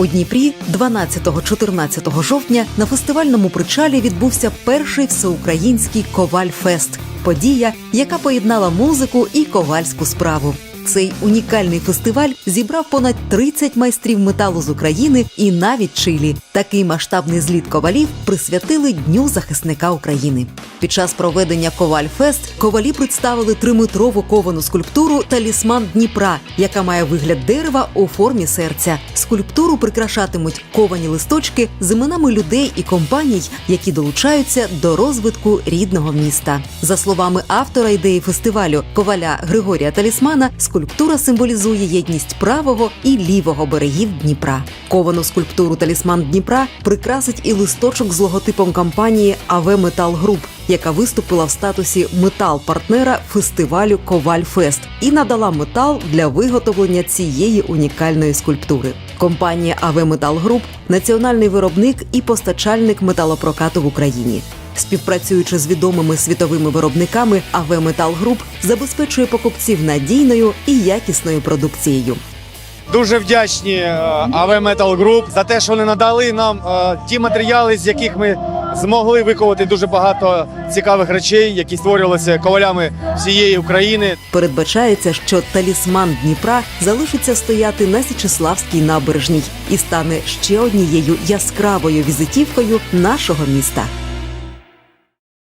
У Дніпрі 12-14 жовтня на фестивальному причалі відбувся перший всеукраїнський коваль-фест. Подія, яка поєднала музику і ковальську справу. Цей унікальний фестиваль зібрав понад 30 майстрів металу з України і навіть Чилі. Такий масштабний зліт ковалів присвятили Дню захисника України. Під час проведення Коваль-фест ковалі представили триметрову ковану скульптуру Талісман Дніпра, яка має вигляд дерева у формі серця. Скульптуру прикрашатимуть ковані листочки з іменами людей і компаній, які долучаються до розвитку рідного міста. За словами автора ідеї фестивалю Коваля Григорія Талісмана, скульптура символізує єдність правого і лівого берегів Дніпра. Ковану скульптуру Талісман Дніпра прикрасить і листочок з логотипом компанії АВ Метал Груп, яка виступила в статусі метал-партнера фестивалю Коваль Фест і надала метал для виготовлення цієї унікальної скульптури. Компанія АВ Метал Груп національний виробник і постачальник металопрокату в Україні. Співпрацюючи з відомими світовими виробниками, АВ Метал Груп забезпечує покупців надійною і якісною продукцією. Дуже вдячні е, AV Metal Group за те, що вони надали нам е, ті матеріали, з яких ми змогли виковати дуже багато цікавих речей, які створювалися ковалями всієї України. Передбачається, що талісман Дніпра залишиться стояти на Січеславській набережній і стане ще однією яскравою візитівкою нашого міста.